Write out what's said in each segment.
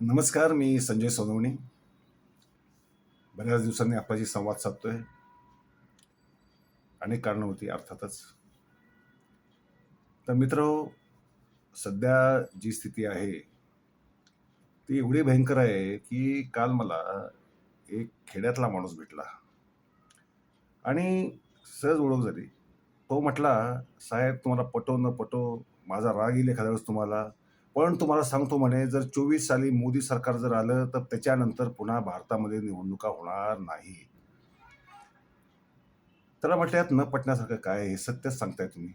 नमस्कार मी संजय सोनवणे. बऱ्याच दिवसांनी आपल्याशी संवाद साधतोय. अनेक कारणं होती अर्थातच. तर मित्र सध्या जी स्थिती आहे ती एवढी भयंकर आहे की काल मला एक खेड्यातला माणूस भेटला. आणि सहज ओळख झाली. तो म्हटला साहेब तुम्हाला पटो न पटो माझा राग येईल एखाद्या वेळेस तुम्हाला. पण तुम्हाला सांगतो म्हणे जर चोवीस साली मोदी सरकार जर आलं तर त्याच्यानंतर पुन्हा भारतामध्ये निवडणुका होणार नाही. त्याला म्हटल्यात न पटण्यासारखं काय हे सत्यच सांगताय तुम्ही.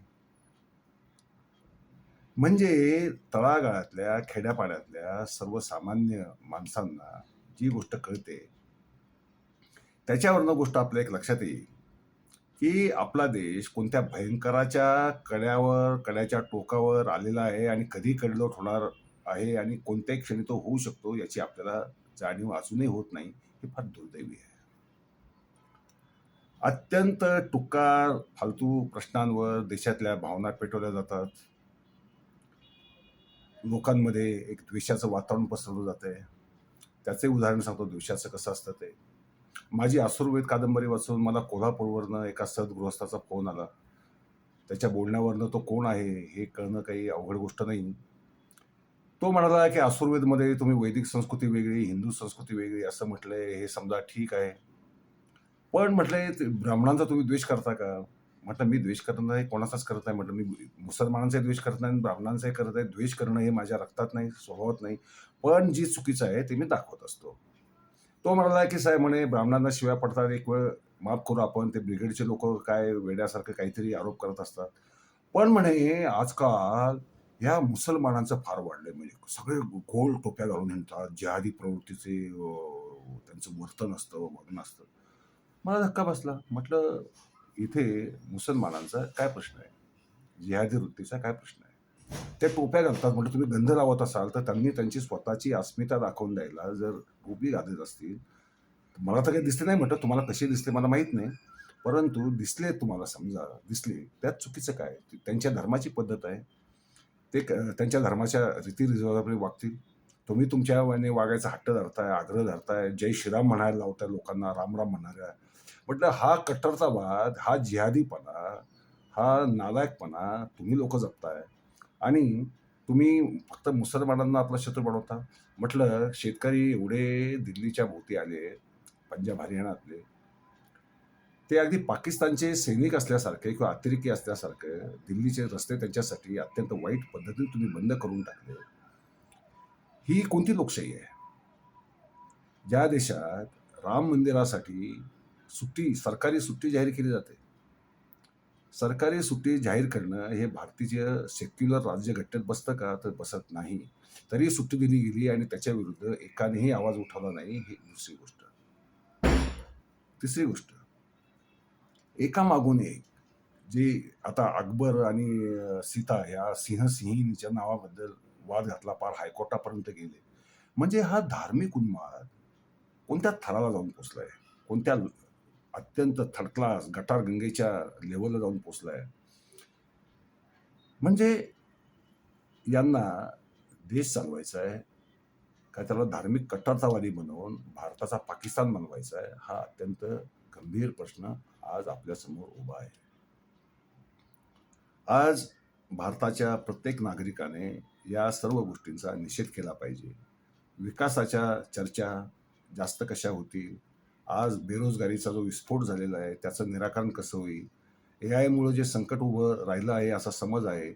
म्हणजे तळागाळातल्या खेड्यापाड्यातल्या सर्वसामान्य माणसांना जी गोष्ट कळते त्याच्यावरनं गोष्ट आपल्या एक लक्षात येईल. की आपला देश कोणत्या भयंकराच्या कड्यावर कड्याच्या टोकावर आलेला आहे आणि कधी कडलोट होणार आहे आणि कोणत्याही क्षणी तो होऊ शकतो याची आपल्याला जाणीव अजूनही होत नाही हे फार दुर्दैवी आहे. अत्यंत टुकार फालतू प्रश्नांवर देशातल्या भावना पेटवल्या जातात. लोकांमध्ये एक द्वेषाचं वातावरण पसरवलं जात आहे त्याचे उदाहरण सांगतो द्वेषाचं कसं असतं ते. माझी आसुरवेद कादंबरी वाचून मला कोल्हापूरवरनं एका सद्गृहस्थाचा फोन आला. त्याच्या बोलण्यावरनं तो कोण आहे हे कळणं काही अवघड गोष्ट नाही. तो म्हणाला की आसुर्वेदमध्ये तुम्ही वैदिक संस्कृती वेगळी हिंदू संस्कृती वेगळी असं म्हटलंय हे समजा ठीक आहे. पण म्हटलंय ते ब्राह्मणांचा तुम्ही द्वेष करता का? म्हटलं मी द्वेष करत नाही कोणाचाच करत नाही. म्हटलं मी मुसलमानांचाही द्वेष करत नाही ब्राह्मणांचाही करत आहे द्वेष करणं हे माझ्या रक्तात नाही स्वभावात नाही. पण जी चुकीचं आहे ते मी दाखवत असतो. तो म्हणाला की साहेब म्हणे ब्राह्मणांना शिव्या पडतात एक वेळ माफ करू आपण ते ब्रिगेडचे लोक काय वेड्यासारखं काहीतरी आरोप करत असतात. पण म्हणे आजकाल ह्या मुसलमानांचं फार वाढलंय. म्हणजे सगळे गोल टोप्या घालून हिंडतात जिहादी प्रवृत्तीचे त्यांचं वर्तन असतं वागणं असतं. मला धक्का बसला. म्हटलं इथे मुसलमानांचा काय प्रश्न आहे? जिहादी वृत्तीचा काय प्रश्न आहे? त्या टोप्या घालतात. म्हणजे तुम्ही गंध लावत असाल तर त्यांनी त्यांची स्वतःची अस्मिता दाखवून द्यायला जर टोपी घालत असतील. मला तर काही दिसले नाही म्हटलं. तुम्हाला कसे दिसले मला माहीत नाही. परंतु दिसले तुम्हाला समजा दिसले. त्यात चुकीचं काय त्यांच्या धर्माची पद्धत आहे. ते क- त्यांच्या धर्माच्या रीतिरिवाजाप्रमाणे वागतील. तुम्ही तुमच्या वाने वागायचा हट्ट धरताय आग्रह धरताय. जय श्रीराम म्हणायला लावताय लोकांना रामराम म्हणणाऱ्या म्हटलं हा कट्टरतावाद हा जिहादीपणा हा नालायकपणा तुम्ही लोक जपताय. आणि तुम्ही फक्त मुसलमानांना आपला शत्रू बनवता. म्हटलं शेतकरी एवढे दिल्लीच्या भोवती आले पंजाब हरियाणातले. ते अगदी पाकिस्तानचे सैनिक असल्यासारखे किंवा अतिरेकी असल्यासारखे दिल्लीचे रस्ते त्यांच्यासाठी अत्यंत वाईट पद्धतीने तुम्ही बंद करून टाकले. ही कोणती लोकशाही आहे? ज्या देशात राम मंदिरासाठी सुट्टी सरकारी सुट्टी जाहीर केली जाते. सरकारी सुट्टी जाहीर करणं हे भारतीय सेक्युलर राज्यघटनेत बसतं का? तर बसत नाही. तरी सुट्टी दिली गेली आणि त्याच्या विरुद्ध एकानेही आवाज उठवला नाही ही दुसरी गोष्ट. तिसरी गोष्ट एका मागून एक जे आता अकबर आणि सीता या सिंहसिंहीच्या नावाबद्दल वाद घातला पार हायकोर्टापर्यंत गेले. म्हणजे हा धार्मिक उन्माद कोणत्या थराला जाऊन पोचलाय? कोणत्या अत्यंत थर्ड क्लास गटार गंगेच्या लेवलला जाऊन पोचलाय म्हणजे यांना देश चालवायचा आहे का त्याला धार्मिक कट्टरतावादी बनवून भारताचा पाकिस्तान बनवायचा आहे हा अत्यंत गंभीर प्रश्न आज आपल्यासमोर उभा आहे. आज भारताच्या प्रत्येक नागरिकाने या सर्व गोष्टींचा निषेध केला पाहिजे. विकासाच्या चर्चा जास्त कशा होतील आज बेरोजगारीचा जो विस्फोट झालेला आहे त्याचं निराकरण कसं होईल? ए आयमुळं जे संकट उभं राहिलं आहे असा समज आहे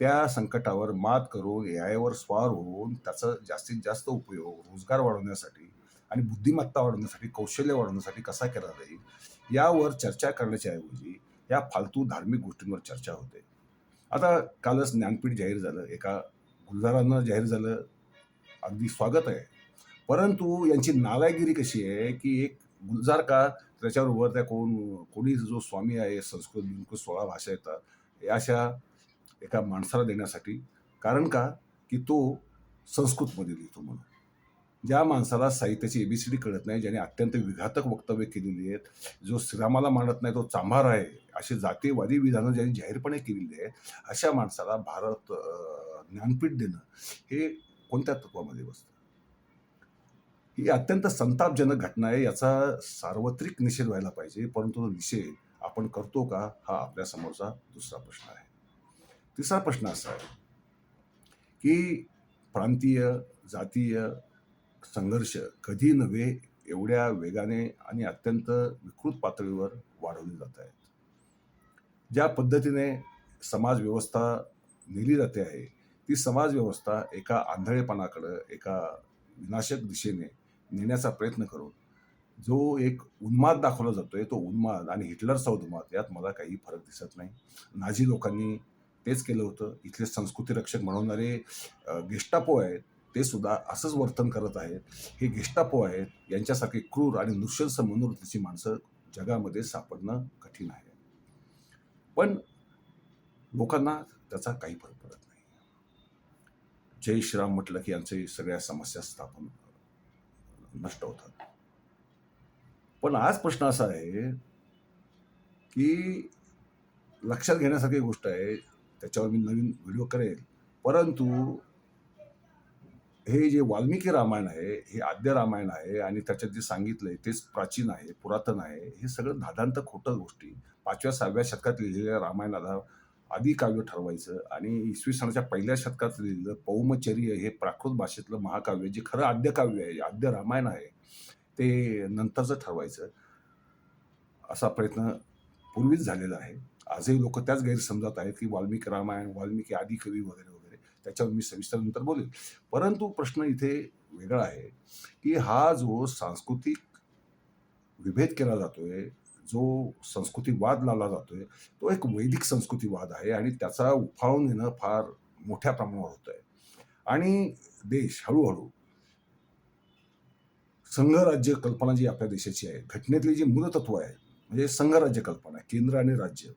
त्या संकटावर मात करून ए आयवर स्वार होऊन त्याचा जास्तीत जास्त उपयोग रोजगार वाढवण्यासाठी आणि बुद्धिमत्ता वाढवण्यासाठी कौशल्य वाढवण्यासाठी कसा केला जाईल यावर चर्चा करण्याच्या ऐवजी या फालतू धार्मिक गोष्टींवर चर्चा होते. आता कालच ज्ञानपीठ जाहीर झालं एका गुलदारांना जाहीर झालं. अगदी स्वागत आहे. परंतु यांची नालायगिरी कशी आहे की एक गुलजार का त्याच्यावर वर त्या कोण कोणी जो स्वामी आहे संस्कृत बिलकुल सोळा भाषा येतात या अशा एका माणसाला देण्यासाठी कारण का? की तो संस्कृतमध्ये लिहितो म्हणून. ज्या माणसाला साहित्याची एबीसीडी कळत नाही ज्याने अत्यंत विघातक वक्तव्य केलेली आहेत जो श्रीरामाला मानत नाही तो चांभार आहे असे जातीयवादी विधानं ज्यांनी जाहीरपणे केलेली आहेत अशा माणसाला भारत ज्ञानपीठ देणं हे कोणत्या तत्वामध्ये बसतं? ही अत्यंत संतापजनक घटना आहे याचा सार्वत्रिक निषेध व्हायला पाहिजे परंतु तो निषेध आपण करतो का हा आपल्या समोरचा दुसरा प्रश्न आहे. तिसरा प्रश्न असा आहे की प्रांतीय जातीय संघर्ष कधी नव्हे एवढ्या वेगाने आणि अत्यंत विकृत पातळीवर वाढवले जात आहेत. ज्या पद्धतीने समाजव्यवस्था नेली जाते आहे ती समाजव्यवस्था एका आंधळेपणाकडं एका विनाशक दिशेने नेण्याचा प्रयत्न करून जो एक उन्माद दाखवला जातोय तो उन्माद आणि हिटलरचा उन्माद यात मला काही फरक दिसत नाही. नाझी लोकांनी तेच केलं होतं. इथले संस्कृती रक्षक म्हणवणारे अ, गेस्टापो आहेत ते सुद्धा असंच वर्तन करत आहेत. हे गेस्टापो आहेत यांच्यासारखे क्रूर आणि नृशंस मनोवृत्तीची माणसं जगामध्ये सापडणं कठीण आहे. पण लोकांना त्याचा काही फरक पडत नाही. जय श्रीराम म्हटलं की यांचे सगळ्या समस्या स्थापन नष्ट होतात. पण आज प्रश्न असा आहे की लक्षात घेण्यासारखी गोष्ट आहे त्याच्यावर मी नवीन व्हिडिओ करेल. परंतु हे जे वाल्मिकी रामायण आहे हे आद्य रामायण आहे आणि त्याच्यात जे सांगितलंय तेच प्राचीन आहे पुरातन आहे हे सगळं धादांत खोटं गोष्टी. पाचव्या सहाव्या शतकात लिहिलेल्या रामायणाला आदी काव्य ठरवायचं आणि इसवी सणाच्या पहिल्या शतकात लिहिलेलं पौमचर्य हे प्राकृत भाषेतलं महाकाव्य जे खरं आद्य काव्य आहे आद्य रामायण आहे ते नंतरचं ठरवायचं असा प्रयत्न पूर्वीच झालेला आहे. आजही लोक त्याच गैरसमजात आहेत की वाल्मिकी रामायण वाल्मिकी आदी कवी वगैरे वगैरे त्याच्यावर मी सविस्तर नंतर बोलेल. परंतु प्रश्न इथे वेगळा आहे की हा जो सांस्कृतिक विभेद केला जातोय जो संस्कृतीवाद लावला जातोय तो एक वैदिक संस्कृतीवाद आहे आणि त्याचा उफाळून येणं फार मोठ्या प्रमाणावर होत आहे आणि देश हळूहळू संघराज्य कल्पना जी आपल्या देशाची आहे घटनेतली जी मूलतत्व आहे म्हणजे संघराज्य कल्पना केंद्र आणि राज्य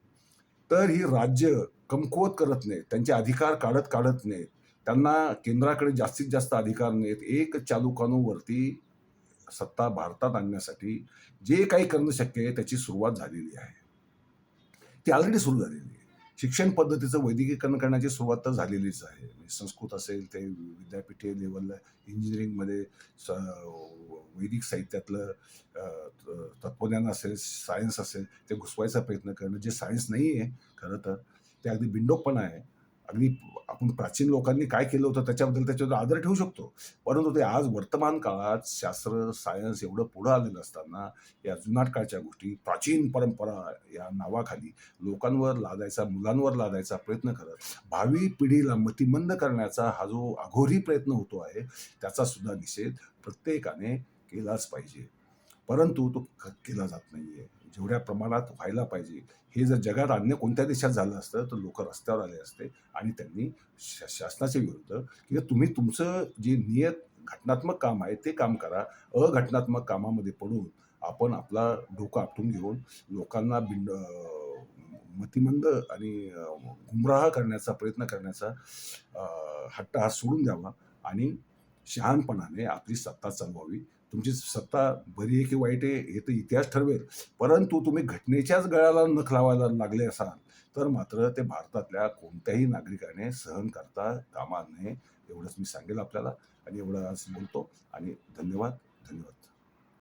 तर ही राज्य कमकुवत करत नाहीत त्यांचे अधिकार काढत काढत नाहीत त्यांना केंद्राकडे जास्तीत जास्त अधिकार नाहीत एक चालुकानूवरती सत्ता भारतात आणण्यासाठी जे काही करणं शक्य आहे त्याची सुरुवात झालेली आहे. ती ऑलरेडी सुरू झालेली आहे. शिक्षण पद्धतीचं वैदिकीकरण करण्याची सुरुवात तर झालेलीच आहे. म्हणजे संस्कृत असेल ते विद्यापीठे लेवलला इंजिनिअरिंगमध्ये स वैदिक साहित्यातलं तत्वज्ञान असेल सायन्स असेल ते घुसवायचा प्रयत्न करणं जे सायन्स नाही आहे खरं तर ते अगदी बिंडोकपणा आहे. अगदी आपण प्राचीन लोकांनी काय केलं होतं त्याच्याबद्दल त्याच्यावर आदर ठेवू शकतो. परंतु ते आज वर्तमान काळात शास्त्र सायन्स एवढं पुढं आलेलं असताना या जुनाट काळच्या गोष्टी प्राचीन परंपरा या नावाखाली लोकांवर लादायचा मुलांवर लादायचा प्रयत्न करत भावी पिढीला मतिमंद करण्याचा हा जो अघोरी प्रयत्न होतो आहे त्याचा सुद्धा निषेध प्रत्येकाने केलाच पाहिजे. परंतु तो केला जात नाहीये. जेवढ्या प्रमाणात व्हायला पाहिजे. हे जर जगात अन्य कोणत्या देशात झालं असतं तर लोक रस्त्यावर आले असते आणि त्यांनी शा- शासनाच्या विरुद्ध की तुम्ही तुमचं जे नियत घटनात्मक काम आहे ते काम करा. अघटनात्मक कामामध्ये पडून आपण आपला डोकं आपटून घेऊन लोकांना बिंड मतिमंद आणि गुमराह करण्याचा प्रयत्न करण्याचा हट्ट हा सोडून द्यावा आणि शहाणपणाने आपली सत्ता चालवावी. तुमची सत्ता बरी आहे की वाईट आहे हे तर इतिहास ठरवेल. परंतु तुम्ही घटनेच्याच गळ्याला नख लावायला लागले असाल तर मात्र ते भारतातल्या कोणत्याही नागरिकाने सहन करता कामा नये एवढंच मी सांगेल आपल्याला. आणि एवढं आज बोलतो. आणि धन्यवाद धन्यवाद.